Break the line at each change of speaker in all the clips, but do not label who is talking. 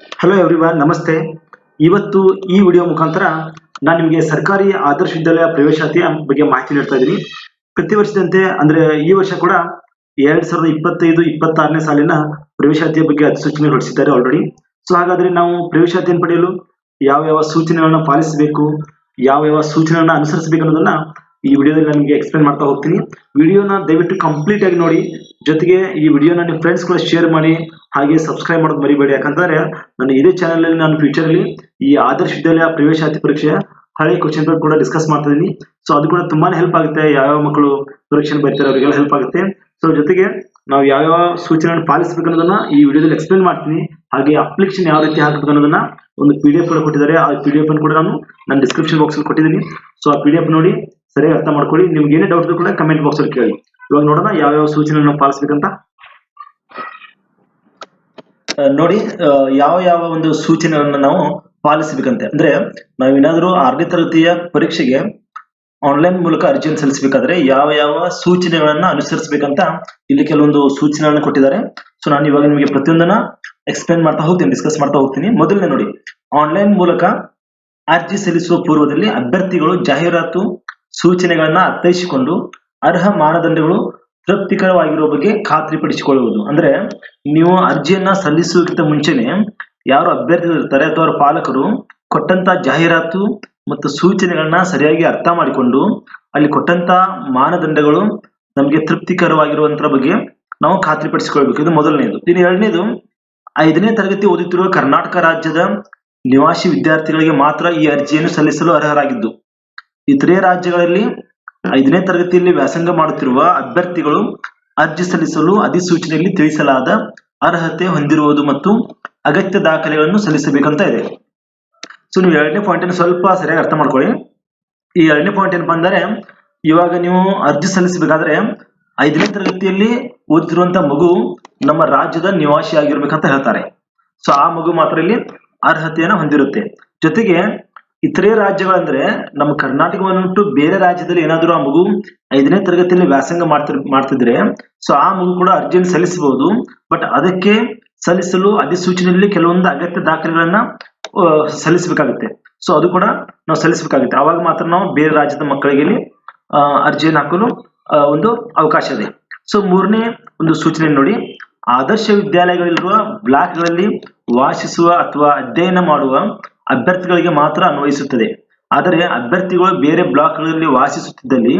Hello everyone ನಮಸ್ತೆ. ಇವತ್ತು ಈ ವಿಡಿಯೋ ಮುಖಾಂತರ ನಾನು ನಿಮಗೆ ಸರ್ಕಾರಿ ಆದರ್ಶ ವಿದ್ಯಾಲಯ ಪ್ರವೇಶಾತಿಯ ಬಗ್ಗೆ ಮಾಹಿತಿ ನೀಡ್ತಾ ಇದ್ದೀನಿ. ಪ್ರತಿ ವರ್ಷದಂತೆ, ಅಂದ್ರೆ ಈ ವರ್ಷ ಕೂಡ ಎರಡ್ ಸಾವಿರದ ಇಪ್ಪತ್ತೈದು, ಇಪ್ಪತ್ತಾರನೇ ಸಾಲಿನ ಪ್ರವೇಶಾತಿಯ ಬಗ್ಗೆ ಅಧಿಸೂಚನೆ ಹೊರಡಿಸಿದ್ದಾರೆ ಆಲ್ರೆಡಿ ಸೊ ಹಾಗಾದ್ರೆ ನಾವು ಪ್ರವೇಶಾತಿಯನ್ನು ಪಡೆಯಲು ಯಾವ ಯಾವ ಸೂಚನೆಗಳನ್ನ ಪಾಲಿಸಬೇಕು, ಯಾವ ಯಾವ ಸೂಚನೆಗಳನ್ನ ಅನುಸರಿಸಬೇಕು ಅನ್ನೋದನ್ನ ಈ ವಿಡಿಯೋದಲ್ಲಿ ನಿಮಗೆ ಎಕ್ಸ್ಪ್ಲೇನ್ ಮಾಡ್ತಾ ಹೋಗ್ತೀನಿ. ವಿಡಿಯೋನ ದಯವಿಟ್ಟು ಕಂಪ್ಲೀಟ್ ಆಗಿ ನೋಡಿ. ಜೊತೆಗೆ ಈ ವಿಡಿಯೋನ ನಿಮ್ಮ ಫ್ರೆಂಡ್ಸ್ ಕೂಡ ಶೇರ್ ಮಾಡಿ. ಹಾಗೆ ಸಬ್ಸ್ಕ್ರೈಬ್ ಮಾಡೋದು ಮರಿಬೇಡಿ. ಯಾಕಂದ್ರೆ ನಾನು ಇದೇ ಚಾನಲ್ ಅಲ್ಲಿ ನಾನು ಫ್ಯೂಚರ್ ಅಲ್ಲಿ ಈ ಆದರ್ಶ ವಿದ್ಯಾಲಯ ಪ್ರವೇಶಾತಿ ಪರೀಕ್ಷೆಯ ಹಳೆ ಕ್ವಶನ್ ಪೇಪರ್ ಕೂಡ ಡಿಸ್ಕಸ್ ಮಾಡ್ತಾ ಇದೀನಿ. ಸೊ ಅದು ಕೂಡ ತುಂಬಾನೇ ಹೆಲ್ಪ್ ಆಗುತ್ತೆ. ಯಾವ್ಯಾವ ಮಕ್ಕಳು ಪರೀಕ್ಷೆ ಬರೀತಾರೆ ಅವರಿಗೆಲ್ಲ ಹೆಲ್ಪ್ ಆಗುತ್ತೆ. ಸೊ ಜೊತೆಗೆ ನಾವು ಯಾವ್ಯಾವ ಸೂಚನೆಗಳನ್ನು ಪಾಲಿಸಬೇಕು ಅನ್ನೋದನ್ನ ಈ ವಿಡಿಯೋದಲ್ಲಿ ಎಕ್ಸ್ಪ್ಲೇನ್ ಮಾಡ್ತೀನಿ. ಹಾಗೆ ಅಪ್ಲಿಕೇಶನ್ ಯಾವ ರೀತಿ ಹಾಕಬೇಕು ಅನ್ನೋದನ್ನ ಒಂದು ಪಿ ಡಿ ಎಫ್ ಕೂಡ ಕೊಟ್ಟಿದ್ದಾರೆ. ಆ ಪಿ ಡಿ ಎಫ್ ಅನ್ನು ಕೂಡ ನಾನು ನನ್ನ ಡಿಸ್ಕ್ರಿಪ್ಷನ್ ಬಾಕ್ಸ್ ಅಲ್ಲಿ ಕೊಟ್ಟಿದ್ದೀನಿ. ಸೊ ಆ ಪಿ ಡಿ ಎಫ್ ನೋಡಿ ಸರಿಯಾಗಿ ಅರ್ಥ ಮಾಡ್ಕೊಳ್ಳಿ. ನಿಮ್ಗೆ ಏನೇ ಡೌಟ್ ಕೂಡ ಕಮೆಂಟ್ ಬಾಕ್ಸ್ ಅಲ್ಲಿ ಕೇಳಿ. ಇವಾಗ ನೋಡೋಣ ಯಾವ್ಯಾವ ಸೂಚನೆಯನ್ನು ಪಾಲಿಸಬೇಕಂತ. ನೋಡಿ ಯಾವ ಯಾವ ಒಂದು ಸೂಚನೆಗಳನ್ನ ನಾವು ಪಾಲಿಸಬೇಕಂತೆ. ಅಂದ್ರೆ ನಾವೇನಾದ್ರೂ ಆರನೇ ತರಗತಿಯ ಪರೀಕ್ಷೆಗೆ ಆನ್ಲೈನ್ ಮೂಲಕ ಅರ್ಜಿಯನ್ನು ಸಲ್ಲಿಸಬೇಕಾದ್ರೆ ಯಾವ ಯಾವ ಸೂಚನೆಗಳನ್ನ ಅನುಸರಿಸಬೇಕಂತ ಇಲ್ಲಿ ಕೆಲವೊಂದು ಸೂಚನೆಗಳನ್ನ ಕೊಟ್ಟಿದ್ದಾರೆ. ಸೊ ನಾನು ಇವಾಗ ನಿಮಗೆ ಪ್ರತಿಯೊಂದನ್ನ ಎಕ್ಸ್ಪ್ಲೇನ್ ಮಾಡ್ತಾ ಹೋಗ್ತೀನಿ ಡಿಸ್ಕಸ್ ಮಾಡ್ತಾ ಹೋಗ್ತೀನಿ. ಮೊದಲನೇ ನೋಡಿ ಆನ್ಲೈನ್ ಮೂಲಕ ಅರ್ಜಿ ಸಲ್ಲಿಸುವ ಪೂರ್ವದಲ್ಲಿ ಅಭ್ಯರ್ಥಿಗಳು ಜಾಹೀರಾತು ಸೂಚನೆಗಳನ್ನ ಅರ್ಥೈಸಿಕೊಂಡು ಅರ್ಹ ಮಾನದಂಡಗಳು ತೃಪ್ತಿಕರವಾಗಿರುವ ಬಗ್ಗೆ ಖಾತ್ರಿಪಡಿಸಿಕೊಳ್ಳುವುದು ಅಂದ್ರೆ ನೀವು ಅರ್ಜಿಯನ್ನ ಸಲ್ಲಿಸುವುದಕ್ಕಿಂತ ಮುಂಚೆನೆ ಯಾರು ಅಭ್ಯರ್ಥಿಗಳು ಇರ್ತಾರೆ ಅಥವಾ ಅವರ ಪಾಲಕರು ಕೊಟ್ಟಂತ ಜಾಹೀರಾತು ಮತ್ತು ಸೂಚನೆಗಳನ್ನ ಸರಿಯಾಗಿ ಅರ್ಥ ಮಾಡಿಕೊಂಡು ಅಲ್ಲಿ ಕೊಟ್ಟಂತ ಮಾನದಂಡಗಳು ನಮಗೆ ತೃಪ್ತಿಕರವಾಗಿರುವಂತರ ಬಗ್ಗೆ ನಾವು ಖಾತ್ರಿಪಡಿಸಿಕೊಳ್ಬೇಕು ಇದು ಮೊದಲನೇದು ಇನ್ನು ಎರಡನೇದು, ಐದನೇ ತರಗತಿ ಓದುತ್ತಿರುವ ಕರ್ನಾಟಕ ರಾಜ್ಯದ ನಿವಾಸಿ ವಿದ್ಯಾರ್ಥಿಗಳಿಗೆ ಮಾತ್ರ ಈ ಅರ್ಜಿಯನ್ನು ಸಲ್ಲಿಸಲು ಅರ್ಹರಾಗಿದ್ದು. ಇತರೆ ರಾಜ್ಯಗಳಲ್ಲಿ ಐದನೇ ತರಗತಿಯಲ್ಲಿ ವ್ಯಾಸಂಗ ಮಾಡುತ್ತಿರುವ ಅಭ್ಯರ್ಥಿಗಳು ಅರ್ಜಿ ಸಲ್ಲಿಸಲು ಅಧಿಸೂಚನೆಯಲ್ಲಿ ತಿಳಿಸಲಾದ ಅರ್ಹತೆ ಹೊಂದಿರುವುದು ಮತ್ತು ಅಗತ್ಯ ದಾಖಲೆಗಳನ್ನು ಸಲ್ಲಿಸಬೇಕಂತ ಇದೆ. ಸೊ ನೀವು ಎರಡನೇ ಪಾಯಿಂಟ್ ಅನ್ನು ಸ್ವಲ್ಪ ಸರಿಯಾಗಿ ಅರ್ಥ ಮಾಡ್ಕೊಳ್ಳಿ. ಈ ಎರಡನೇ ಪಾಯಿಂಟ್ ಏನಪ್ಪಾ ಅಂದರೆ ಇವಾಗ ನೀವು ಅರ್ಜಿ ಸಲ್ಲಿಸಬೇಕಾದ್ರೆ ಐದನೇ ತರಗತಿಯಲ್ಲಿ ಓದುತ್ತಿರುವಂತ ಮಗು ನಮ್ಮ ರಾಜ್ಯದ ನಿವಾಸಿ ಆಗಿರ್ಬೇಕಂತ ಹೇಳ್ತಾರೆ. ಸೊ ಆ ಮಗು ಮಾತ್ರ ಇಲ್ಲಿ ಅರ್ಹತೆಯನ್ನು ಹೊಂದಿರುತ್ತೆ. ಜೊತೆಗೆ ಇತರೆ ರಾಜ್ಯಗಳಂದ್ರೆ ನಮ್ಮ ಕರ್ನಾಟಕವನ್ನು ಬಿಟ್ಟು ಬೇರೆ ರಾಜ್ಯದಲ್ಲಿ ಏನಾದರೂ ಆ ಮಗು ಐದನೇ ತರಗತಿಯಲ್ಲಿ ವ್ಯಾಸಂಗ ಮಾಡ್ತಿರ್, ಮಾಡ್ತಿದ್ರೆ, ಸೊ ಆ ಮಗು ಕೂಡ ಅರ್ಜಿಯನ್ನು ಸಲ್ಲಿಸಬಹುದು. ಬಟ್ ಅದಕ್ಕೆ ಸಲ್ಲಿಸಲು ಅಧಿಸೂಚನೆಯಲ್ಲಿ ಕೆಲವೊಂದು ಅಗತ್ಯ ದಾಖಲೆಗಳನ್ನ ಸಲ್ಲಿಸಬೇಕಾಗುತ್ತೆ. ಸೊ ಅದು ಕೂಡ ನಾವು ಸಲ್ಲಿಸಬೇಕಾಗುತ್ತೆ. ಅವಾಗ ಮಾತ್ರ ನಾವು ಬೇರೆ ರಾಜ್ಯದ ಮಕ್ಕಳಿಗೆ ಅರ್ಜಿಯನ್ನು ಹಾಕಲು ಒಂದು ಅವಕಾಶ ಇದೆ. ಸೊ ಮೂರನೇ ಒಂದು ಸೂಚನೆ ನೋಡಿ. ಆದರ್ಶ ವಿದ್ಯಾಲಯಗಳಿರುವ ಬ್ಲಾಕ್ಗಳಲ್ಲಿ ವಾಸಿಸುವ ಅಥವಾ ಅಧ್ಯಯನ ಮಾಡುವ ಅಭ್ಯರ್ಥಿಗಳಿಗೆ ಮಾತ್ರ ಅನ್ವಯಿಸುತ್ತದೆ. ಆದರೆ ಅಭ್ಯರ್ಥಿಗಳು ಬೇರೆ ಬ್ಲಾಕ್ಗಳಲ್ಲಿ ವಾಸಿಸುತ್ತಿದ್ದಲ್ಲಿ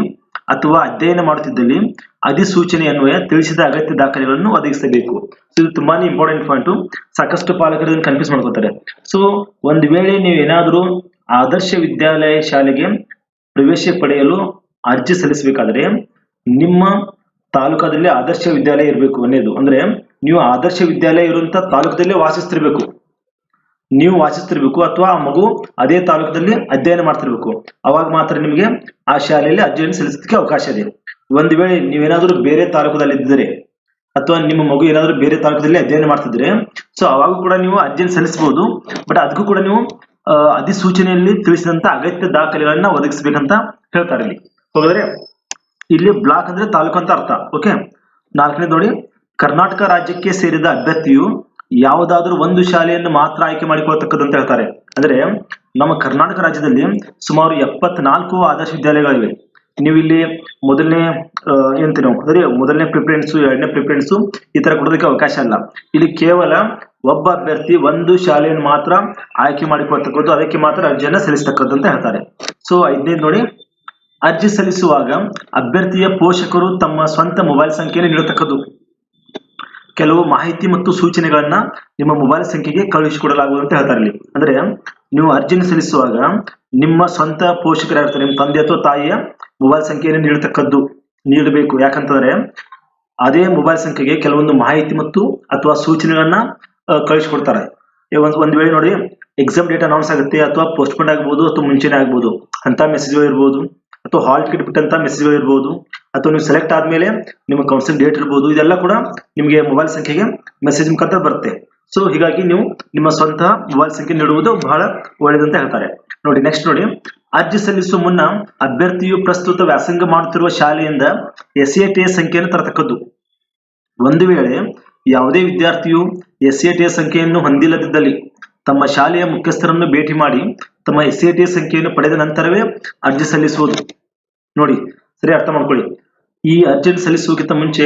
ಅಥವಾ ಅಧ್ಯಯನ ಮಾಡುತ್ತಿದ್ದಲ್ಲಿ ಅಧಿಸೂಚನೆ ಅನ್ವಯ ತಿಳಿಸಿದ ಅಗತ್ಯ ದಾಖಲೆಗಳನ್ನು ಒದಗಿಸಬೇಕು. ಸೊ ಇದು ತುಂಬಾನೇ ಇಂಪಾರ್ಟೆಂಟ್ ಪಾಯಿಂಟ್ ಸಾಕಷ್ಟು ಪಾಲಕರು ಕನ್ಫ್ಯೂಸ್ ಮಾಡ್ಕೋತಾರೆ ಸೊ ಒಂದ್ ವೇಳೆ ನೀವು ಏನಾದರೂ ಆದರ್ಶ ವಿದ್ಯಾಲಯ ಶಾಲೆಗೆ ಪ್ರವೇಶ ಪಡೆಯಲು ಅರ್ಜಿ ಸಲ್ಲಿಸಬೇಕಾದ್ರೆ ನಿಮ್ಮ ತಾಲೂಕಾದಲ್ಲಿ ಆದರ್ಶ ವಿದ್ಯಾಲಯ ಇರಬೇಕು ಅನ್ನೋದು. ಅಂದ್ರೆ ನೀವು ಆದರ್ಶ ವಿದ್ಯಾಲಯ ಇರುವಂತ ತಾಲೂಕದಲ್ಲೇ ವಾಸಿಸ್ತಿರ್ಬೇಕು. ನೀವು ವಾಸಿಸ್ತಿರ್ಬೇಕು ಅಥವಾ ಆ ಮಗು ಅದೇ ತಾಲೂಕದಲ್ಲಿ ಅಧ್ಯಯನ ಮಾಡ್ತಿರ್ಬೇಕು. ಅವಾಗ ಮಾತ್ರ ನಿಮಗೆ ಆ ಶಾಲೆಯಲ್ಲಿ ಅಧ್ಯಯನ ಸಲ್ಲಿಸೋದಕ್ಕೆ ಅವಕಾಶ ಇದೆ. ಒಂದು ವೇಳೆ ನೀವೇನಾದ್ರೂ ಬೇರೆ ತಾಲೂಕದಲ್ಲಿ ಇದ್ದರೆ ಅಥವಾ ನಿಮ್ಮ ಮಗು ಏನಾದ್ರೂ ಬೇರೆ ತಾಲೂಕದಲ್ಲಿ ಅಧ್ಯಯನ ಮಾಡ್ತಿದ್ರೆ ಸೊ ಅವಾಗ ಕೂಡ ನೀವು ಅಧ್ಯಯನ ಸಲ್ಲಿಸಬಹುದು. ಬಟ್ ಅದಕ್ಕೂ ಕೂಡ ನೀವು ಅಧಿಸೂಚನೆಯಲ್ಲಿ ತಿಳಿಸಿದಂತ ಅಗತ್ಯ ದಾಖಲೆಗಳನ್ನ ಒದಗಿಸಬೇಕಂತ ಹೇಳ್ತಾರೆ ಇಲ್ಲಿ. ಹೋಗಿದ್ರೆ, ಇಲ್ಲಿ ಬ್ಲಾಕ್ ಅಂದ್ರೆ ತಾಲೂಕು ಅಂತ ಅರ್ಥ. ಓಕೆ ನಾಲ್ಕನೇ ನೋಡಿ, ಕರ್ನಾಟಕ ರಾಜ್ಯಕ್ಕೆ ಸೇರಿದ ಅಭ್ಯರ್ಥಿಯು ಯಾವುದಾದ್ರೂ ಒಂದು ಶಾಲೆಯನ್ನು ಮಾತ್ರ ಆಯ್ಕೆ ಮಾಡಿಕೊಳ್ಳತಕ್ಕದ್ದು ಅಂತ ಹೇಳ್ತಾರೆ. ಅಂದ್ರೆ ನಮ್ಮ ಕರ್ನಾಟಕ ರಾಜ್ಯದಲ್ಲಿ ಸುಮಾರು ಎಪ್ಪತ್ನಾಲ್ಕು ಆದರ್ಶ ವಿದ್ಯಾಲಯಗಳಿವೆ. ನೀವು ಇಲ್ಲಿ ಮೊದಲನೇ ಏನಂತೀವಿ ನಾವು ಅಂದ್ರೆ ಮೊದಲನೇ ಪ್ರಿಫರೆನ್ಸ್ ಎರಡನೇ ಪ್ರಿಫರೆನ್ಸ್ ಈ ತರ ಕೊಡೋದಕ್ಕೆ ಅವಕಾಶ ಇಲ್ಲ. ಇಲ್ಲಿ ಕೇವಲ ಒಬ್ಬ ಅಭ್ಯರ್ಥಿ ಒಂದು ಶಾಲೆಯನ್ನು ಮಾತ್ರ ಆಯ್ಕೆ ಮಾಡಿಕೊಳ್ತಕ್ಕದ್ದು ಅದಕ್ಕೆ ಮಾತ್ರ ಅರ್ಜಿಯನ್ನ ಸಲ್ಲಿಸ್ತಕ್ಕದ್ದು ಅಂತ ಹೇಳ್ತಾರೆ. ಸೊ ಐದನೇದು ನೋಡಿ, ಅರ್ಜಿ ಸಲ್ಲಿಸುವಾಗ ಅಭ್ಯರ್ಥಿಯ ಪೋಷಕರು ತಮ್ಮ ಸ್ವಂತ ಮೊಬೈಲ್ ಸಂಖ್ಯೆಯನ್ನು ನೀಡತಕ್ಕದ್ದು. ಕೆಲವು ಮಾಹಿತಿ ಮತ್ತು ಸೂಚನೆಗಳನ್ನ ನಿಮ್ಮ ಮೊಬೈಲ್ ಸಂಖ್ಯೆಗೆ ಕಳುಹಿಸಿಕೊಡಲಾಗುವುದು ಅಂತ ಹೇಳ್ತಾರೆ ಇಲ್ಲಿ ಅಂದ್ರೆ ನೀವು ಅರ್ಜಿನ ಸಲ್ಲಿಸುವಾಗ ನಿಮ್ಮ ಸ್ವಂತ ಪೋಷಕರಾಗಿರ್ತಾರೆ, ನಿಮ್ಮ ತಂದೆ ಅಥವಾ ತಾಯಿಯ ಮೊಬೈಲ್ ಸಂಖ್ಯೆಯನ್ನು ನೀಡತಕ್ಕದ್ದು ನೀಡಬೇಕು. ಯಾಕಂತಂದ್ರೆ ಅದೇ ಮೊಬೈಲ್ ಸಂಖ್ಯೆಗೆ ಕೆಲವೊಂದು ಮಾಹಿತಿ ಮತ್ತು ಅಥವಾ ಸೂಚನೆಗಳನ್ನ ಕಳಿಸ್ಕೊಡ್ತಾರೆ ಒಂದು, ಒಂದ್ ವೇಳೆ ನೋಡಿ ಎಕ್ಸಾಮ್ ಡೇಟ್ ಅನೌನ್ಸ್ ಆಗುತ್ತೆ ಅಥವಾ ಪೋಸ್ಟ್ಪೋನ್ ಆಗ್ಬೋದು ಅಥವಾ ಮುಂಚೆನೆ ಆಗ್ಬೋದು, ಅಂತ ಮೆಸೇಜ್ಗಳು ಇರ್ಬೋದು. ಅಥವಾ ಹಾಲ್ ಟಿಕೆಟ್ ಬಿಟ್ಟಂತ ಮೆಸೇಜ್ಗಳು ಇರ್ಬೋದು ಅಥವಾ ನೀವು ಸೆಲೆಕ್ಟ್ ಆದ್ಮೇಲೆ ನಿಮ್ಮ ಕೌನ್ಸಿಲ್ ಡೇಟ್ ಇರ್ಬೋದು. ಇದೆಲ್ಲ ಕೂಡ ನಿಮಗೆ ಮೊಬೈಲ್ ಸಂಖ್ಯೆಗೆ ಮೆಸೇಜ್ ಮುಖಾಂತರ ಬರುತ್ತೆ. ಸೊ ಹೀಗಾಗಿ ನೀವು ನಿಮ್ಮ ಸ್ವಂತ ಮೊಬೈಲ್ ಸಂಖ್ಯೆ ನೀಡುವುದು ಬಹಳ ಒಳ್ಳೆಯದಂತ ಹೇಳ್ತಾರೆ. ನೋಡಿ ನೆಕ್ಸ್ಟ್ ನೋಡಿ. ಅರ್ಜಿ ಸಲ್ಲಿಸುವ ಮುನ್ನ ಅಭ್ಯರ್ಥಿಯು ಪ್ರಸ್ತುತ ವ್ಯಾಸಂಗ ಮಾಡುತ್ತಿರುವ ಶಾಲೆಯಿಂದ ಎಸ್ ಎ ಟಿ ಸಂಖ್ಯೆಯನ್ನು ತರತಕ್ಕದ್ದು. ಒಂದು ವೇಳೆ ಯಾವುದೇ ವಿದ್ಯಾರ್ಥಿಯು ಎಸ್ ಎ ಟಿ ಸಂಖ್ಯೆಯನ್ನು ಹೊಂದಿಲ್ಲದಿದ್ದಲ್ಲಿ ತಮ್ಮ ಶಾಲೆಯ ಮುಖ್ಯಸ್ಥರನ್ನು ಭೇಟಿ ಮಾಡಿ ತಮ್ಮ ಎಸ್ ಟಿ ಸಂಖ್ಯೆಯನ್ನು ಪಡೆದ ನಂತರವೇ ಅರ್ಜಿ ಸಲ್ಲಿಸುವುದು. ನೋಡಿ, ಸರಿ ಅರ್ಥ ಮಾಡ್ಕೊಳ್ಳಿ. ಈ ಅರ್ಜೆಂಟ್ ಸಲ್ಲಿಸೋಕ್ಕಿಂತ ಮುಂಚೆ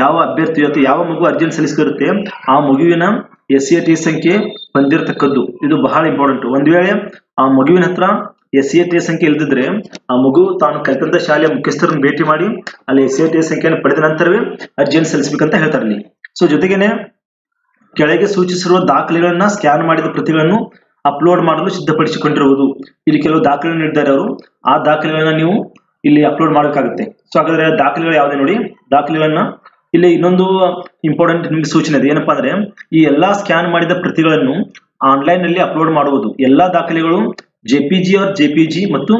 ಯಾವ ಅಭ್ಯರ್ಥಿ ಅಥವಾ ಯಾವ ಮಗು ಅರ್ಜೆಂಟ್ ಸಲ್ಲಿಸಿರುತ್ತೆ ಆ ಮಗುವಿನ ಎಸ್ ಎ ಟಿ ಸಂಖ್ಯೆ ಬಂದಿರತಕ್ಕದ್ದು. ಇದು ಬಹಳ ಇಂಪಾರ್ಟೆಂಟ್ ಒಂದ್ ವೇಳೆ ಆ ಮಗುವಿನ ಹತ್ರ ಎಸ್ ಎ ಟಿ ಸಂಖ್ಯೆ ಇಲ್ದಿದ್ರೆ, ಆ ಮಗು ತಾನು ಕಲಿತಂತ ಶಾಲೆಯ ಮುಖ್ಯಸ್ಥರನ್ನು ಭೇಟಿ ಮಾಡಿ, ಅಲ್ಲಿ ಎಸ್ ಎ ಟಿ ಸಂಖ್ಯೆಯನ್ನು ಪಡೆದ ನಂತರವೇ ಅರ್ಜಿಯನ್ನು ಸಲ್ಲಿಸಬೇಕಂತ ಹೇಳ್ತಾರೆ ಇಲ್ಲಿ ಸೊ ಜೊತೆಗೇನೆ ಕೆಳಗೆ ಸೂಚಿಸಿರುವ ದಾಖಲೆಗಳನ್ನ ಸ್ಕ್ಯಾನ್ ಮಾಡಿದ ಪ್ರತಿಗಳನ್ನು ಅಪ್ಲೋಡ್ ಮಾಡಲು ಸಿದ್ಧಪಡಿಸಿಕೊಂಡಿರುವುದು. ಇಲ್ಲಿ ಕೆಲವು ದಾಖಲೆ ನೀಡಿದ್ದಾರೆ ಅವರು ಆ ದಾಖಲೆಗಳನ್ನ ನೀವು ಇಲ್ಲಿ ಅಪ್ಲೋಡ್ ಮಾಡಬೇಕಾಗುತ್ತೆ ಸೊ ಹಾಗಾದ್ರೆ ದಾಖಲೆಗಳು ಯಾವುದೇ ನೋಡಿ, ದಾಖಲೆಗಳನ್ನ ಇಲ್ಲಿ ಇನ್ನೊಂದು ಇಂಪಾರ್ಟೆಂಟ್ ನಿಮ್ಗೆ ಸೂಚನೆ ಇದೆ. ಏನಪ್ಪಾ ಅಂದ್ರೆ, ಈ ಎಲ್ಲಾ ಸ್ಕ್ಯಾನ್ ಮಾಡಿದ ಪ್ರತಿಗಳನ್ನು ಆನ್ಲೈನ್ನಲ್ಲಿ ಅಪ್ಲೋಡ್ ಮಾಡುವುದು. ಎಲ್ಲಾ ದಾಖಲೆಗಳು ಜೆಪಿಜಿ ಆರ್ ಜೆಪಿಜಿ ಮತ್ತು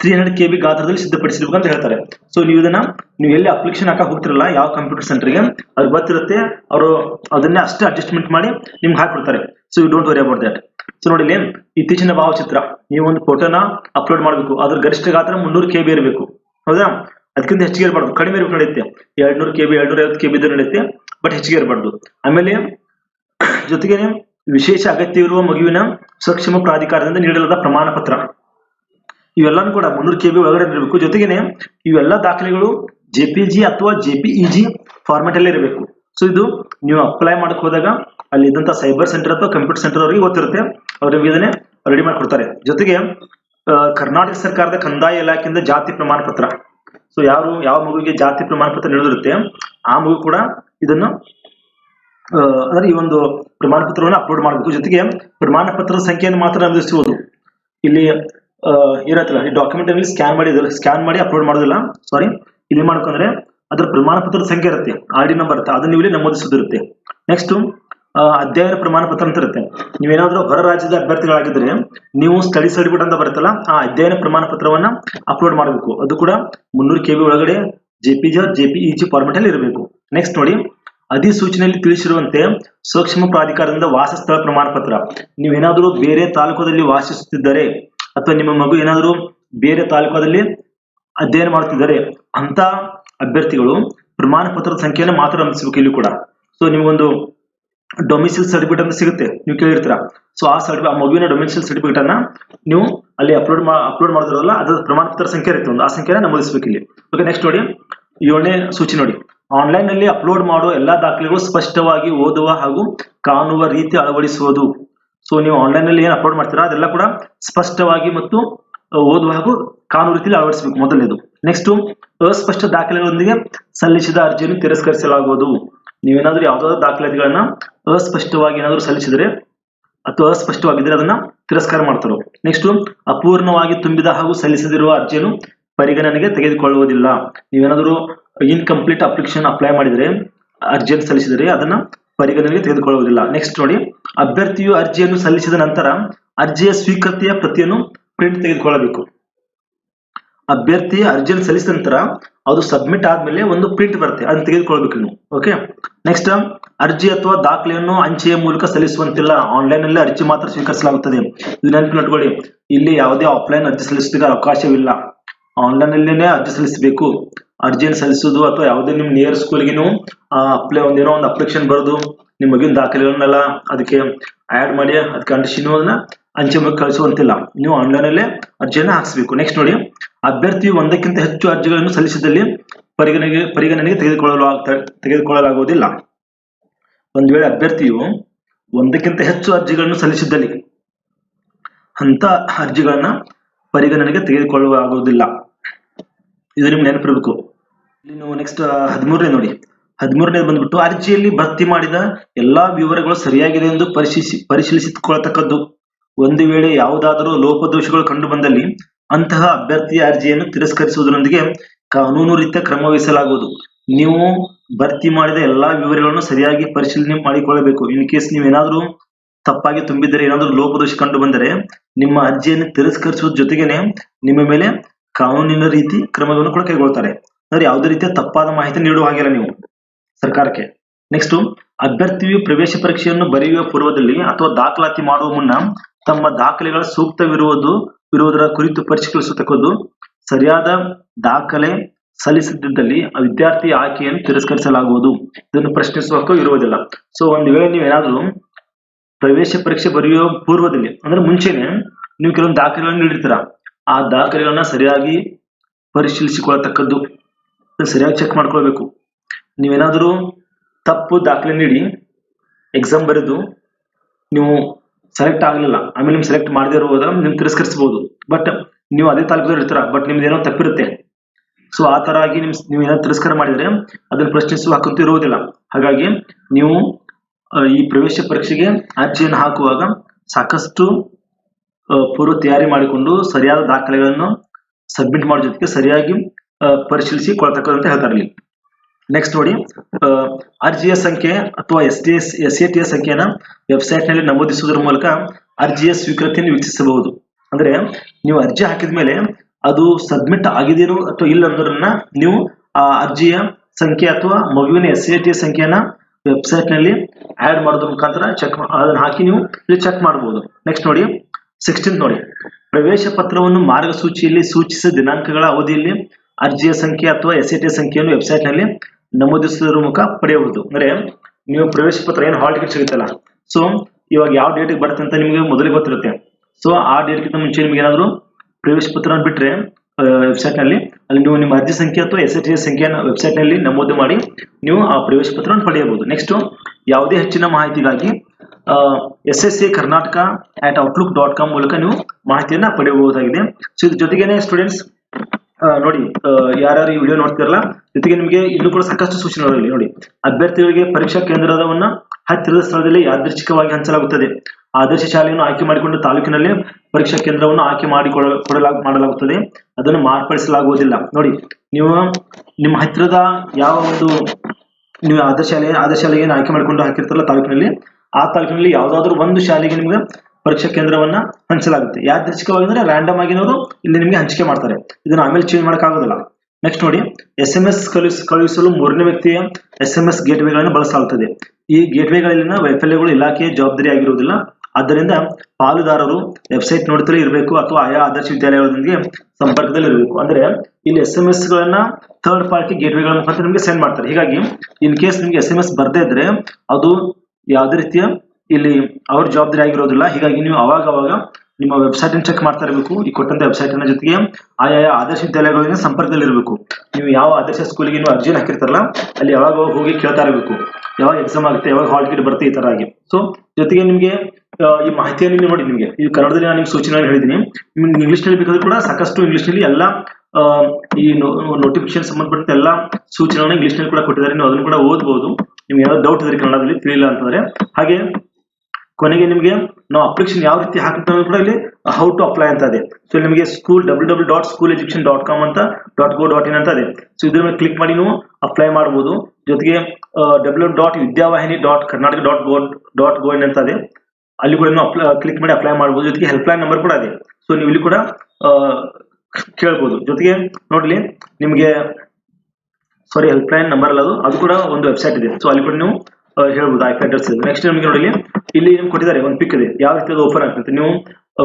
ತ್ರೀ ಹಂಡ್ರೆಡ್ ಕೆ ಬಿ ಗಾತ್ರದಲ್ಲಿ ಸಿದ್ಧಪಡಿಸಿರ್ಬೇಕು ಅಂತ ಹೇಳ್ತಾರೆ. ಸೊ ನೀವು ಇದನ್ನ, ನೀವು ಎಲ್ಲಿ ಅಪ್ಲಿಕೇಶನ್ ಹಾಕಕ್ ಹೋಗ್ತಿರಲ್ಲ, ಯಾವ ಕಂಪ್ಯೂಟರ್ ಸೆಂಟರ್ಗೆ ಅವ್ರಿಗೆ ಗೊತ್ತಿರುತ್ತೆ, ಅವರು ಅದನ್ನೇ ಅಷ್ಟೇ ಅಡ್ಜಸ್ಟ್ಮೆಂಟ್ ಮಾಡಿ ನಿಮ್ಗೆ ಹಾಕ್ಬಿಡ್ತಾರೆ. So you don't worry about that so ನೋಡಿ ಇತ್ತೀಚಿನ ಭಾವಚಿತ್ರ. ನೀವು ಒಂದು ಫೋಟೋನ ಅಪ್ಲೋಡ್ ಮಾಡಬೇಕು. ಅದ್ರ ಗರಿಷ್ಠ ಗಾತ್ರ ಮುನ್ನೂರು ಕೆ ಬಿ ಇರಬೇಕು. ಹೌದಾ? ಅದಕ್ಕಿಂತ ಹೆಚ್ಚಿಗೆ ಇರಬಾರ್ದು. ಕಡಿಮೆ ಇರ್ಬೇಕು ನಡೆಯುತ್ತೆ ಎರಡ್ನೂರು ಕೆ ಬಿ ಎರಡ್ನೂರ ಐವತ್ತು ಕೆ ಬಿ ಇದ್ರೆ ನಡೆಯುತ್ತೆ ಬಟ್ ಹೆಚ್ಚಿಗೆ ಇರಬಾರ್ದು. ಆಮೇಲೆ ಜೊತೆಗೆ ವಿಶೇಷ ಅಗತ್ಯವಿರುವ ಮಗುವಿನ ಸಕ್ಷಮ ಪ್ರಾಧಿಕಾರದಿಂದ ನೀಡಲಾದ ಪ್ರಮಾಣ ಪತ್ರ ಇವೆಲ್ಲಾನು ಕೂಡ ಮುನ್ನೂರು ಕೆ ಬಿ ಒಳಗಡೆ ಇರಬೇಕು. ಜೊತೆಗೇನೆ ಇವೆಲ್ಲ ದಾಖಲೆಗಳು ಜೆಪಿಜಿ ಅಥವಾ ಜೆಪಿಇಜಿ ಫಾರ್ಮೆಟ್ ಅಲ್ಲೇ ಇರಬೇಕು. ಸೊ ಇದು ನೀವು ಅಪ್ಲೈ ಮಾಡಕ್ ಹೋದಾಗ ಅಲ್ಲಿ ಇದ್ದಂತ ಸೈಬರ್ ಸೆಂಟರ್ ಅಥವಾ ಕಂಪ್ಯೂಟರ್ ಸೆಂಟರ್ ಅವರಿಗೆ ಗೊತ್ತಿರುತ್ತೆ. ಅವ್ರಿಗೆ ಇದನ್ನೇ ರೆಡಿ ಮಾಡಿಕೊಡ್ತಾರೆ ಜೊತೆಗೆ ಕರ್ನಾಟಕ ಸರ್ಕಾರದ ಕಂದಾಯ ಇಲಾಖೆಯಿಂದ ಜಾತಿ ಪ್ರಮಾಣ ಪತ್ರ. ಸೊ ಯಾರು, ಯಾವ ಮಗುವಿಗೆ ಜಾತಿ ಪ್ರಮಾಣ ಪತ್ರ ನೀಡಿರುತ್ತೆ ಆ ಮಗು ಕೂಡ ಇದನ್ನು ಅಂದ್ರೆ ಈ ಒಂದು ಪ್ರಮಾಣ ಪತ್ರವನ್ನು ಅಪ್ಲೋಡ್ ಮಾಡಬೇಕು. ಜೊತೆಗೆ, ಪ್ರಮಾಣ ಪತ್ರದ ಸಂಖ್ಯೆಯನ್ನು ಮಾತ್ರ ನಮೂದಿಸುವುದು ಇಲ್ಲಿ ಇರತ್ತಲ್ಲ, ಈ ಡಾಕ್ಯುಮೆಂಟ್ ಅಲ್ಲಿ ಸ್ಕ್ಯಾನ್ ಮಾಡಿ ಸ್ಕ್ಯಾನ್ ಮಾಡಿ ಅಪ್ಲೋಡ್ ಮಾಡೋದಿಲ್ಲ. ಸಾರಿ ಇಲ್ಲಿ ಮಾಡ್ಕೊಂಡ್ರೆ, ಅದರ ಪ್ರಮಾಣ ಪತ್ರದ ಸಂಖ್ಯೆ ಇರುತ್ತೆ. ಆರ್ ಡಿ ನಂಬರ್ ಇರುತ್ತೆ. ಅದನ್ನ ನೀವು ಇಲ್ಲಿ ನಮೂದಿಸೋದಿರುತ್ತೆ. ನೆಕ್ಸ್ಟ್ ಅಧ್ಯಯನ ಪ್ರಮಾಣ ಪತ್ರ ಅಂತ ಇರುತ್ತೆ. ನೀವೇನಾದ್ರೂ ಹೊರ ರಾಜ್ಯದ ಅಭ್ಯರ್ಥಿಗಳಾಗಿದ್ರೆ ನೀವು ಸ್ಟಡಿ ಸರ್ಟಿಫಿಕೇಟ್ ಅಂತ ಬರುತ್ತಲ್ಲ, ಆ ಅಧ್ಯಯನ ಪ್ರಮಾಣ ಪತ್ರವನ್ನ ಅಪ್ಲೋಡ್ ಮಾಡಬೇಕು. ಅದು ಕೂಡ ಮುನ್ನೂರು ಕೆ ಬಿ ಒಳಗಡೆ ಜೆಪಿಜಿ ಜೆಪಿಇಜಿ ಫಾರ್ಮೆಟ್ ಅಲ್ಲಿ ಇರಬೇಕು. ನೆಕ್ಸ್ಟ್ ನೋಡಿ, ಅಧಿಸೂಚನೆಯಲ್ಲಿ ತಿಳಿಸಿರುವಂತೆ ಸೂಕ್ಷ್ಮ ಪ್ರಾಧಿಕಾರದಿಂದ ವಾಸಸ್ಥಳ ಪ್ರಮಾಣ ಪತ್ರ. ನೀವೇನಾದರೂ ಬೇರೆ ತಾಲೂಕದಲ್ಲಿ ವಾಸಿಸುತ್ತಿದ್ದರೆ ಅಥವಾ ನಿಮ್ಮ ಮಗು ಏನಾದರೂ ಬೇರೆ ತಾಲೂಕದಲ್ಲಿ ಅಧ್ಯಯನ ಮಾಡುತ್ತಿದ್ದಾರೆ ಅಂತ ಅಭ್ಯರ್ಥಿಗಳು ಪ್ರಮಾಣ ಪತ್ರದ ಸಂಖ್ಯೆಯನ್ನು ಮಾತ್ರ ಅಂಬಿಸಬೇಕು ಇಲ್ಲಿ ಕೂಡ. ಸೊ ನಿಮಗೊಂದು ಡೊಮಿಸಿಲ್ ಸರ್ಟಿಫಿಕೇಟ್ ಅಂತ ಸಿಗುತ್ತೆ. ನೀವು ಕೇಳಿರ್ತೀರ. ಸೊ ಆ ಸರ್ಟಿಫಿಕೇಟ್ ಆ ಮಗುವಿನ ಡೊಮಿಸಿಲ್ ಸರ್ಟಿಫಿಕೇಟ್ ಅನ್ನ ನೀವು ಅಲ್ಲಿ ಅಪ್ಲೋಡ್ ಅಪ್ಲೋಡ್ ಮಾಡಿದ್ರಲ್ಲ ಅದರ ಪ್ರಮಾಣ ಪತ್ರ ಸಂಖ್ಯೆ ಇರುತ್ತೆ ಒಂದು. ಆ ಸಂಖ್ಯೆನ ನಮೂದಿಸಬೇಕು ಇಲ್ಲಿ. ಓಕೆ ನೆಕ್ಸ್ಟ್ ನೋಡಿ. ಏಳನೇ ಸೂಚಿ ನೋಡಿ. ಆನ್ಲೈನ್ನಲ್ಲಿ ಅಪ್ಲೋಡ್ ಮಾಡುವ ಎಲ್ಲಾ ದಾಖಲೆಗಳು ಸ್ಪಷ್ಟವಾಗಿ ಓದುವ ಹಾಗೂ ಕಾಣುವ ರೀತಿ ಅಳವಡಿಸುವುದು. ಸೊ ನೀವು ಆನ್ಲೈನ್ನಲ್ಲಿ ಏನ್ ಅಪ್ಲೋಡ್ ಮಾಡ್ತೀರಾ, ಅದೆಲ್ಲ ಕೂಡ ಸ್ಪಷ್ಟವಾಗಿ ಮತ್ತು ಓದುವ ಹಾಗೂ ಕಾನೂನು ರೀತಿಯಲ್ಲಿ ಅಳವಡಿಸಬೇಕು ಮೊದಲನೇದು. ನೆಕ್ಸ್ಟ್ ಅಸ್ಪಷ್ಟ ದಾಖಲೆಗಳೊಂದಿಗೆ ಸಲ್ಲಿಸಿದ ಅರ್ಜಿಯನ್ನು ತಿರಸ್ಕರಿಸಲಾಗುವುದು. ನೀವೇನಾದ್ರೂ ಯಾವ್ದಾದ್ರು ದಾಖಲಾತಿಗಳನ್ನ ಅಸ್ಪಷ್ಟವಾಗಿ ಏನಾದ್ರು ಸಲ್ಲಿಸಿದರೆ ಅಥವಾ ಅಸ್ಪಷ್ಟವಾಗಿದ್ರೆ ಅದನ್ನ ತಿರಸ್ಕಾರ ಮಾಡ್ತಾರೆ ನೆಕ್ಸ್ಟ್ ಅಪೂರ್ಣವಾಗಿ ತುಂಬಿದ ಹಾಗೂ ಸಲ್ಲಿಸದಿರುವ ಅರ್ಜಿಯನ್ನು ಪರಿಗಣನೆಗೆ ತೆಗೆದುಕೊಳ್ಳುವುದಿಲ್ಲ. ನೀವೇನಾದರೂ ಇನ್ಕಂಪ್ಲೀಟ್ ಅಪ್ಲಿಕೇಶನ್ ಅಪ್ಲೈ ಮಾಡಿದರೆ, ಅರ್ಜಿಯನ್ನು ಸಲ್ಲಿಸಿದರೆ ಅದನ್ನ ಪರಿಗಣನೆಗೆ ತೆಗೆದುಕೊಳ್ಳುವುದಿಲ್ಲ. ನೆಕ್ಸ್ಟ್ ನೋಡಿ, ಅಭ್ಯರ್ಥಿಯು ಅರ್ಜಿಯನ್ನು ಸಲ್ಲಿಸಿದ ನಂತರ ಅರ್ಜಿಯ ಸ್ವೀಕೃತಿಯ ಪ್ರತಿಯನ್ನು ಪ್ರಿಂಟ್ ತೆಗೆದುಕೊಳ್ಳಬೇಕು. ಅಭ್ಯರ್ಥಿ ಅರ್ಜಿಯನ್ನು ಸಲ್ಲಿಸಿದ ನಂತರ ಅದು ಸಬ್ಮಿಟ್ ಆದ್ಮೇಲೆ ಒಂದು ಪ್ರಿಂಟ್ ಬರುತ್ತೆ. ಅದನ್ನ ತೆಗೆದುಕೊಳ್ಬೇಕು ನೀವು. ಓಕೆ ನೆಕ್ಸ್ಟ್ ಅರ್ಜಿ ಅಥವಾ ದಾಖಲೆಯನ್ನು ಅಂಚೆಯ ಮೂಲಕ ಸಲ್ಲಿಸುವಂತಿಲ್ಲ. ಆನ್ಲೈನ್ನಲ್ಲಿ ಅರ್ಜಿ ಮಾತ್ರ ಸ್ವೀಕರಿಸಲಾಗುತ್ತದೆ. ನೆನಪಿನಟ್ಕೊಳ್ಳಿ ಇಲ್ಲಿ ಯಾವುದೇ ಆಫ್ಲೈನ್ ಅರ್ಜಿ ಸಲ್ಲಿಸೋದಕ್ಕೆ ಅವಕಾಶವಿಲ್ಲ. ಆನ್ಲೈನ್ ಅಲ್ಲಿನೇ ಅರ್ಜಿ ಸಲ್ಲಿಸಬೇಕು. ಅರ್ಜಿಯನ್ನು ಸಲ್ಲಿಸೋದು ಅಥವಾ ಯಾವುದೇ ನಿಮ್ ನಿಯರ್ ಸ್ಕೂಲ್ಗೆ ನೀವು ಅಪ್ಲೈ ಒಂದೇನೋ ಒಂದು ಅಪ್ಲಿಕೇಶನ್ ಬರೆದು ನಿಮ್ಮ ಮಗಿನ ದಾಖಲೆಗಳನ್ನೆಲ್ಲ ಅದಕ್ಕೆ ಆ್ಯಡ್ ಮಾಡಿ ಅದಕ್ಕೆ ಅದನ್ನ ಅಂಚೆ ಮೂಲಕ ಕಳಿಸುವಂತಿಲ್ಲ. ನೀವು ಆನ್ಲೈನಲ್ಲೇ ಅರ್ಜಿಯನ್ನು ಹಾಕಿಸಬೇಕು. ನೆಕ್ಸ್ಟ್ ನೋಡಿ, ಅಭ್ಯರ್ಥಿಯು ಒಂದಕ್ಕಿಂತ ಹೆಚ್ಚು ಅರ್ಜಿಗಳನ್ನು ಸಲ್ಲಿಸಿದಲ್ಲಿ ಪರಿಗಣನೆಗೆ ಪರಿಗಣನೆಗೆ ತೆಗೆದುಕೊಳ್ಳಲು ತೆಗೆದುಕೊಳ್ಳಲಾಗುವುದಿಲ್ಲ. ಒಂದು ವೇಳೆ ಅಭ್ಯರ್ಥಿಯು ಒಂದಕ್ಕಿಂತ ಹೆಚ್ಚು ಅರ್ಜಿಗಳನ್ನು ಸಲ್ಲಿಸಿದ್ದಲ್ಲಿ ಅಂತ ಅರ್ಜಿಗಳನ್ನ ಪರಿಗಣನೆಗೆ ತೆಗೆದುಕೊಳ್ಳಲಾಗುವುದಿಲ್ಲ ಇದು ನಿಮ್ಗೆ ನೆನಪಿರ್ಬೇಕು. ಇಲ್ಲಿ ನೀವು ನೆಕ್ಸ್ಟ್ ಹದಿಮೂರನೇ ನೋಡಿ. ಹದಿಮೂರನೇ ಬಂದ್ಬಿಟ್ಟು ಅರ್ಜಿಯಲ್ಲಿ ಭರ್ತಿ ಮಾಡಿದ ಎಲ್ಲಾ ವಿವರಗಳು ಸರಿಯಾಗಿದೆ ಎಂದು ಪರಿಶೀಲಿಸಿ ಪರಿಶೀಲಿಸಿಕೊಳ್ಳತಕ್ಕದ್ದು. ಒಂದು ವೇಳೆ ಯಾವುದಾದರೂ ಲೋಪದೋಷಗಳು ಕಂಡು ಬಂದಲ್ಲಿ ಅಂತಹ ಅಭ್ಯರ್ಥಿಯ ಅರ್ಜಿಯನ್ನು ತಿರಸ್ಕರಿಸುವುದರೊಂದಿಗೆ ಕಾನೂನು ರೀತಿಯ ಕ್ರಮ ವಹಿಸಲಾಗುವುದು. ನೀವು ಭರ್ತಿ ಮಾಡಿದ ಎಲ್ಲಾ ವಿವರಗಳನ್ನು ಸರಿಯಾಗಿ ಪರಿಶೀಲನೆ ಮಾಡಿಕೊಳ್ಳಬೇಕು. ಇನ್ ಕೇಸ್ ನೀವೇನಾದ್ರೂ ತಪ್ಪಾಗಿ ತುಂಬಿದರೆ ಏನಾದರೂ ಲೋಪದೋಷ ಕಂಡು ಬಂದರೆ ನಿಮ್ಮ ಅರ್ಜಿಯನ್ನು ತಿರಸ್ಕರಿಸುವ ಜೊತೆಗೇನೆ ನಿಮ್ಮ ಮೇಲೆ ಕಾನೂನಿನ ರೀತಿ ಕ್ರಮಗಳನ್ನು ಕೂಡ ಕೈಗೊಳ್ತಾರೆ. ಅಂದ್ರೆ ಯಾವುದೇ ರೀತಿಯ ತಪ್ಪಾದ ಮಾಹಿತಿ ನೀಡುವ ಹಾಗಿಲ್ಲ ನೀವು. ಸರ್ಕಾರಕ್ಕೆ. ನೆಕ್ಸ್ಟ್ ಅಭ್ಯರ್ಥಿಯು ಪ್ರವೇಶ ಪರೀಕ್ಷೆಯನ್ನು ಬರೆಯುವ ಪೂರ್ವದಲ್ಲಿ ಅಥವಾ ದಾಖಲಾತಿ ಮಾಡುವ ಮುನ್ನ ತಮ್ಮ ದಾಖಲೆಗಳ ಸೂಕ್ತವಿರುವುದು, ಇರುವುದರ ಕುರಿತು ಪರಿಶೀಲಿಸತಕ್ಕದ್ದು ಸರಿಯಾದ ದಾಖಲೆ ಸಲ್ಲಿಸದಿದ್ದಲ್ಲಿ ಆ ವಿದ್ಯಾರ್ಥಿ ಆಯ್ಕೆಯನ್ನು ತಿರಸ್ಕರಿಸಲಾಗುವುದು. ಇದನ್ನು ಪ್ರಶ್ನಿಸುವ ಹಕ್ಕು ಇರುವುದಿಲ್ಲ. ಸೊ ಒಂದು ವೇಳೆ ನೀವೇನಾದ್ರೂ ಪ್ರವೇಶ ಪರೀಕ್ಷೆ ಬರೆಯುವ ಪೂರ್ವದಲ್ಲಿ, ಅಂದ್ರೆ ಮುಂಚೆನೆ ನೀವು ಕೆಲವೊಂದು ದಾಖಲೆಗಳನ್ನು ನೀಡಿರ್ತೀರ, ಆ ದಾಖಲೆಗಳನ್ನ ಸರಿಯಾಗಿ ಪರಿಶೀಲಿಸಿಕೊಳ್ಳತಕ್ಕದ್ದು, ಸರಿಯಾಗಿ ಚೆಕ್ ಮಾಡ್ಕೊಳ್ಬೇಕು. ನೀವೇನಾದರೂ ತಪ್ಪು ದಾಖಲೆ ನೀಡಿ ಎಕ್ಸಾಮ್ ಬರೆದು, ನೀವು ಸೆಲೆಕ್ಟ್ ಆಗಲಿಲ್ಲ. ಆಮೇಲೆ ನಿಮ್ಗೆ ಸೆಲೆಕ್ಟ್ ಮಾಡದೇ ಇರುವಾಗ ನಿಮ್ಗೆ ತಿರಸ್ಕರಿಸಬಹುದು ಬಟ್ ನೀವು ಅದೇ ತಾಲೂಕದಲ್ಲಿ ಇರ್ತೀರ ಬಟ್ ನಿಮ್ದು ಏನೋ ತಪ್ಪಿರುತ್ತೆ. ಸೊ ಆ ತರ ಆಗಿ ನಿಮ್ ನೀವು ಏನೋ ತಿರಸ್ಕಾರ ಮಾಡಿದ್ರೆ ಅದನ್ನ ಪ್ರಶ್ನಿಸುವ ಹಕ್ಕಂತೂ ಇರುವುದಿಲ್ಲ. ಹಾಗಾಗಿ ನೀವು ಈ ಪ್ರವೇಶ ಪರೀಕ್ಷೆಗೆ ಅರ್ಜಿಯನ್ನು ಹಾಕುವಾಗ ಸಾಕಷ್ಟು ಪೂರ್ವ ತಯಾರಿ ಮಾಡಿಕೊಂಡು ಸರಿಯಾದ ದಾಖಲೆಗಳನ್ನು ಸಬ್ಮಿಟ್ ಮಾಡೋ ಜೊತೆಗೆ ಸರಿಯಾಗಿ ಪರಿಶೀಲಿಸಿ ಕೊಳ್ತಕ್ಕಂತ ಹೇಳ್ತಾರೆ ನೆಕ್ಸ್ಟ್ ನೋಡಿ ಅರ್ಜಿಯ ಸಂಖ್ಯೆ ಅಥವಾ S T S S A T S ಸಂಖ್ಯೆಯನ್ನ ವೆಬ್ಸೈಟ್ನಲ್ಲಿ ನಮೂದಿಸುವುದರ ಮೂಲಕ ಅರ್ಜಿಯ ಸ್ವೀಕೃತಿಯನ್ನು ವೀಕ್ಷಿಸಬಹುದು. ಅಂದ್ರೆ ನೀವು ಅರ್ಜಿ ಹಾಕಿದ ಮೇಲೆ ಅದು ಸಬ್ಮಿಟ್ ಆಗಿದೆಯೋ ಅಥವಾ ಇಲ್ಲ ಅನ್ನೋದನ್ನ ನೀವು ಆ ಅರ್ಜಿಯ ಸಂಖ್ಯೆ ಅಥವಾ ಮಗುವಿನ ಎಸ್ ಎ ಟಿ ಎಸ್ ಸಂಖ್ಯೆಯನ್ನ ವೆಬ್ಸೈಟ್ನಲ್ಲಿ ಆಡ್ ಮಾಡೋದ್ರ ಮುಖಾಂತರ ಚೆಕ್ ಅದನ್ನ ಹಾಕಿ ನೀವು ಇಲ್ಲಿ ಚೆಕ್ ಮಾಡಬಹುದು ನೆಕ್ಸ್ಟ್ ನೋಡಿ ಸಿಕ್ಸ್ಟೀನ್ ನೋಡಿ. ಪ್ರವೇಶ ಪತ್ರವನ್ನು ಮಾರ್ಗಸೂಚಿಯಲ್ಲಿ ಸೂಚಿಸಿದ ದಿನಾಂಕಗಳ ಅವಧಿಯಲ್ಲಿ ಅರ್ಜಿಯ ಸಂಖ್ಯೆ ಅಥವಾ ಎಸ್ ಎ ಸಂಖ್ಯೆಯನ್ನು ವೆಬ್ಸೈಟ್ನಲ್ಲಿ ನಮೂದಿಸುವುದರ ಮುಖ ಪಡೆಯಬಹುದು. ಅಂದ್ರೆ ನೀವು ಪ್ರವೇಶ ಪತ್ರ ಏನು ಹಾಲ್ ಟಿಕೆಟ್ ಸಿಗುತ್ತಲ್ಲ ಸೊ ಇವಾಗ ಯಾವ ಡೇಟಿಗೆ ಬರುತ್ತೆ ಅಂತ ನಿಮಗೆ ಮೊದಲೇ ಗೊತ್ತಿರುತ್ತೆ. ಸೊ ಆ ಡೇಟ್ಗಿಂತ ಮುಂಚೆ ನಿಮ್ಗೆ ಏನಾದ್ರು ಪ್ರವೇಶ ಪತ್ರ ಬಿಟ್ರೆ ವೆಬ್ಸೈಟ್ನಲ್ಲಿ, ಅಲ್ಲಿ ನೀವು ನಿಮ್ಮ ಅರ್ಜಿ ಸಂಖ್ಯೆ ಅಥವಾ ಎಸ್ ಟಿ ಸಂಖ್ಯೆಯನ್ನು ವೆಬ್ಸೈಟ್ನಲ್ಲಿ ನಮೂದು ಮಾಡಿ ನೀವು ಆ ಪ್ರವೇಶ ಪತ್ರವನ್ನು ಪಡೆಯಬಹುದು. ನೆಕ್ಸ್ಟ್ ಯಾವುದೇ ಹೆಚ್ಚಿನ ಮಾಹಿತಿಗಾಗಿ S S C Karnataka at outlook dot com ಮೂಲಕ ನೀವು ಮಾಹಿತಿಯನ್ನ ಪಡೆಯಬಹುದಾಗಿದೆ. ಸೊ ಇದ್ರ ಜೊತೆಗೇನೆ ಸ್ಟೂಡೆಂಟ್ಸ್ ನೋಡಿ ಯಾರ್ಯಾರು ಈ ವಿಡಿಯೋ ನೋಡ್ತಿರಲ್ಲ ಜೊತೆಗೆ ನಿಮಗೆ ಇನ್ನು ಕೂಡ ಸಾಕಷ್ಟು ಸೂಚನೆಗಳಿವೆ ನೋಡಿ, ಅಭ್ಯರ್ಥಿಗಳಿಗೆ ಪರೀಕ್ಷಾ ಕೇಂದ್ರದವನ್ನ ಹತ್ತಿರದ ಸ್ಥಳದಲ್ಲಿ ಯಾದೃಚ್ಛಿಕವಾಗಿ ಹಂಚಲಾಗುತ್ತದೆ. ಆದರ್ಶ ಶಾಲೆಯನ್ನು ಆಯ್ಕೆ ಮಾಡಿಕೊಂಡು ತಾಲೂಕಿನಲ್ಲಿ ಪರೀಕ್ಷಾ ಕೇಂದ್ರವನ್ನು ಆಯ್ಕೆ ಮಾಡಿಕೊಳ್ಳ ಮಾಡಲಾಗುತ್ತದೆ. ಅದನ್ನು ಮಾರ್ಪಡಿಸಲಾಗುವುದಿಲ್ಲ. ನೋಡಿ, ನೀವು ನಿಮ್ಮ ಹತ್ತಿರದ ಯಾವ ಒಂದು, ನೀವು ಆದರ್ಶ ಶಾಲೆ, ಆದರ್ಶ ಶಾಲೆಗೆ ಆಯ್ಕೆ ಮಾಡಿಕೊಂಡು ಹಾಕಿರ್ತಾರಲ್ಲ ತಾಲೂಕಿನಲ್ಲಿ, ಆ ತಾಲೂಕಿನಲ್ಲಿ ಯಾವ್ದಾದ್ರು ಒಂದು ಶಾಲೆಗೆ ನಿಮ್ಗೆ ಪರೀಕ್ಷಾ ಕೇಂದ್ರವನ್ನ ಹಂಚಲಾಗುತ್ತೆ. ಯಾದೃಚ್ಛಿಕವಾಗಿ ಅಂದ್ರೆ ರ್ಯಾಂಡಮ್ ಆಗಿ ಅವರು ಇಲ್ಲಿ ನಿಮಗೆ ಹಂಚಿಕೆ ಮಾಡ್ತಾರೆ. ಇದನ್ನ ಆಮೇಲೆ ಚೇಂಜ್ ಮಾಡಕ್ ಆಗೋದಿಲ್ಲ ನೆಕ್ಸ್ಟ್ ನೋಡಿ ಎಸ್ ಎಂ ಎಸ್ ಕಳುಹಿಸ್, ಕಳುಹಿಸಲು ಮೂರನೇ ವ್ಯಕ್ತಿಯ ಎಸ್ ಎಂ ಎಸ್ ಗೇಟ್ವೇಗಳನ್ನು ಬಳಸಲಾಗುತ್ತದೆ ಈ ಗೇಟ್ವೇಗಳಲ್ಲಿನ ವೈಫಲ್ಯಗಳು ಇಲಾಖೆಯ ಜವಾಬ್ದಾರಿ ಆಗಿರುವುದಿಲ್ಲ. ಆದ್ದರಿಂದ ಪಾಲುದಾರರು ವೆಬ್ಸೈಟ್ ನೋಡುತ್ತಲೇ ಇರಬೇಕು ಅಥವಾ ಆಯಾ ಆದರ್ಶ ವಿದ್ಯಾಲಯಗಳೊಂದಿಗೆ ಸಂಪರ್ಕದಲ್ಲಿ ಇರಬೇಕು. ಅಂದ್ರೆ ಇಲ್ಲಿ ಎಸ್ ಎಂ ಎಸ್ ಗಳನ್ನ ಥರ್ಡ್ ಪಾರ್ಟಿ ಗೇಟ್ವೇಗಳ ಮುಖಾಂತರ ನಿಮಗೆ ಸೆಂಡ್ ಮಾಡ್ತಾರೆ. ಹೀಗಾಗಿ ಇನ್ ಕೇಸ್ ನಿಮ್ಗೆ ಎಸ್ ಎಂ ಎಸ್ ಬರ್ದೇ ಇದ್ರೆ, ಅದು ಯಾವುದೇ ರೀತಿಯ ಇಲ್ಲಿ ಅವ್ರ ಜವಾಬ್ದಾರಿ ಆಗಿರೋದಿಲ್ಲ. ಹೀಗಾಗಿ ನೀವು ಅವಾಗ ಅವಾಗ ನಿಮ್ಮ ವೆಬ್ಸೈಟ್ ಅನ್ನು ಚೆಕ್ ಮಾಡ್ತಾ ಇರಬೇಕು. ಈ ಕೊಟ್ಟಂತ ವೆಬ್ಸೈಟ್ ಅನ್ನ ಜೊತೆಗೆ ಆಯಾ ಆದರ್ಶ ವಿದ್ಯಾಲಯಗಳಿಂದ ಸಂಪರ್ಕದಲ್ಲಿ ಇರಬೇಕು ನೀವು ಯಾವ ಆದರ್ಶ ಸ್ಕೂಲಿಗೆ ನೀವು ಅರ್ಜಿ ಹಾಕಿರ್ತಾರಲ್ಲ, ಅಲ್ಲಿ ಯಾವಾಗ ಹೋಗಿ ಕೇಳ್ತಾ ಇರಬೇಕು. ಯಾವಾಗ ಎಕ್ಸಾಮ್ ಆಗುತ್ತೆ, ಯಾವಾಗ ಹಾಲ್ ಟಿಕೆಟ್ ಬರುತ್ತೆ ಈ ತರ ಆಗಿ ಸೊ ಜೊತೆಗೆ ನಿಮಗೆ ಈ ಮಾಹಿತಿಯನ್ನು ನೋಡಿ ನಿಮಗೆ. ಈ ಕನ್ನಡದಲ್ಲಿ ನಾನು ನಿಮ್ಗೆ ಸೂಚನೆ ಹೇಳಿದ್ದೀನಿ. ನಿಮ್ಗೆ ಇಂಗ್ಲಿಷ್ನಲ್ಲಿ ಬೇಕಾದ್ರೂ ಕೂಡ ಸಾಕಷ್ಟು ಇಂಗ್ಲಿಷ್ನಲ್ಲಿ ಎಲ್ಲ ಈ ನೋಟಿಫಿಕೇಶನ್ ಸಂಬಂಧಪಟ್ಟ ಎಲ್ಲ ಸೂಚನೆಗಳನ್ನ ಇಂಗ್ಲಿಷ್ನಲ್ಲಿ ಕೂಡ ಕೊಟ್ಟಿದ್ದಾರೆ. ನೀವು ಅದನ್ನು ಕೂಡ ಓದಬಹುದು ನಿಮ್ಗೆ ಏನಾದ್ರು ಡೌಟ್ ಇದ್ರೆ ಕನ್ನಡದಲ್ಲಿ ತಿಳಿಲ್ಲ ಅಂತಂದ್ರೆ. ಹಾಗೆ ಕೊನೆಗೆ ನಿಮಗೆ ನಾವು ಅಪ್ಲಿಕೇಶನ್ ಯಾವ ರೀತಿ ಹಾಕ್ತೀವಿ ಕೂಡ ಇಲ್ಲಿ ಹೌ ಟು ಅಪ್ಲೈ ಅಂತ ಇದೆ. ಸೊ ನಿಮಗೆ school W W dot school education dot com ಅಂತ ಡಾಟ್ ಗೋ ಡಾಟ್ ಇನ್ ಅಂತ ಇದೆ. ಸೊ ಇದ್ರ ಮೇಲೆ ಕ್ಲಿಕ್ ಮಾಡಿ ನೀವು ಅಪ್ಲೈ ಮಾಡಬಹುದು ಜೊತೆಗೆ W dot Vidyavahini dot Karnataka dot go dot go in ಅಂತ ಇದೆ. ಅಲ್ಲಿ ಕೂಡ ನೀವು ಕ್ಲಿಕ್ ಮಾಡಿ ಅಪ್ಲೈ ಮಾಡಬಹುದು ಜೊತೆಗೆ ಹೆಲ್ಪ್ ಲೈನ್ ನಂಬರ್ ಕೂಡ ಇದೆ. ಸೊ ನೀವು ಇಲ್ಲಿ ಕೂಡ ಕೇಳ್ಬೋದು. ಜೊತೆಗೆ ನೋಡ್ಲಿ, ನಿಮಗೆ ಸಾರಿ ಹೆಲ್ಪ್ ಲೈನ್ ನಂಬರ್ ಅಲ್ಲ ಅದು. ಅದು ಕೂಡ ಒಂದು ವೆಬ್ಸೈಟ್ ಇದೆ. ಸೊ ಅಲ್ಲಿ ಕೂಡ ನೀವು ಹೇಳ್ಬೋದು ಐಪಿ ಅಡ್ರೆಸ್ ನೆಕ್ಸ್ಟ್ ನಿಮಗೆ ನೋಡಿ ಇಲ್ಲಿ ನಿಮ್ಗೆ ಕೊಟ್ಟಿದ್ದಾರೆ? ಒಂದು ಪಿಕ್ ಇದೆ. ಯಾವ ರೀತಿ ಓಪನ್ ಆಗ್ತದೆ? ನೀವು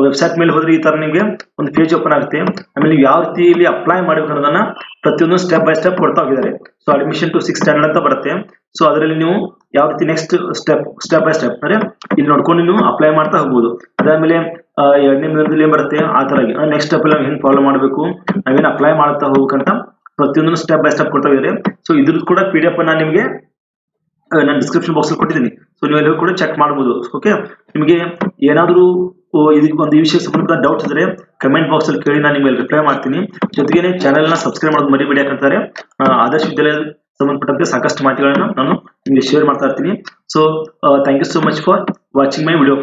ವೆಬ್ಸೈಟ್ ಮೇಲೆ ಹೋದ್ರೆ ಈ ತರ ನಿಮಗೆ ಒಂದು ಪೇಜ್ ಓಪನ್ ಆಗುತ್ತೆ. ಆಮೇಲೆ ನೀವು ಯಾವ ರೀತಿ ಇಲ್ಲಿ ಅಪ್ಲೈ ಮಾಡಬೇಕು ಅನ್ನೋದನ್ನ ಪ್ರತಿಯೊಂದು ಸ್ಟೆಪ್ ಬೈ ಸ್ಟೆಪ್ ಕೊಡ್ತಾ ಹೋಗಿದ್ದಾರೆ. So admission to six standard ಅಂತ ಬರುತ್ತೆ. ಸೊ ಅದರಲ್ಲಿ ನೀವು ಯಾವ ರೀತಿ next step step by step ಅಂದ್ರೆ ಇಲ್ಲಿ ನೋಡ್ಕೊಂಡು ನೀವು ಅಪ್ಲೈ ಮಾಡ್ತಾ ಹೋಗ್ಬೋದು. ಅದಾದ್ಮೇಲೆ ಎರಡನೇ ಏನ್ ಬರುತ್ತೆ? ಆ ತರ ನೆಕ್ಸ್ಟ್ ಸ್ಟೆಪ್ ನಾವು ಹೆಂಗ್ ಫಾಲೋ ಮಾಡಬೇಕು? ನಾವೇನು ಅಪ್ಲೈ ಮಾಡ್ತಾ ಹೋಗ್ಬೇಕಂತ ಪ್ರತಿಯೊಂದು ಸ್ಟೆಪ್ ಬೈ ಸ್ಟೆಪ್ ಕೊಡ್ತಾ ಇದ್ದಾರೆ ಸೊ ಇದ್ರದ್ದು ಕೂಡ ಪಿ ಡಿ ಎಫ್ ನಿಮಗೆ ನಾನು ಡಿಸ್ಕ್ರಿಪ್ಷನ್ ಬಾಕ್ಸ್ ಅಲ್ಲಿ ಕೊಟ್ಟಿದ್ದೀನಿ. ಸೊ ನೀವು ಎಲ್ಲರೂ ಕೂಡ ಚೆಕ್ ಮಾಡಬಹುದು ಓಕೆ ನಿಮಗೆ ಏನಾದರೂ ಇದಕ್ಕೆ ಒಂದು ಈ ವಿಷಯ ಸಂಬಂಧ ಡೌಟ್ಸ್ ಇದ್ರೆ ಕಮೆಂಟ್ ಬಾಕ್ಸ್ ಅಲ್ಲಿ ಕೇಳಿ ನಾನು ನಿಮಗೆ ರಿಪ್ಲೈ ಮಾಡ್ತೀನಿ. ಜೊತೆಗೆ ಚಾನೆಲ್ನ ಸಬ್ಸ್ಕ್ರೈಬ್ ಮಾಡೋದು ಮರಿಬೇಡಿ ಯಾಕಂತಾರೆ ಆದರ್ಶ ವಿದ್ಯಾಲಯ ಸಂಬಂಧಪಟ್ಟಂತೆ ಸಾಕಷ್ಟು ಮಾಹಿತಿಗಳನ್ನ ನಾನು ನಿಮಗೆ ಶೇರ್ ಮಾಡ್ತಾ ಇರ್ತೀನಿ. So thank you so much for watching my video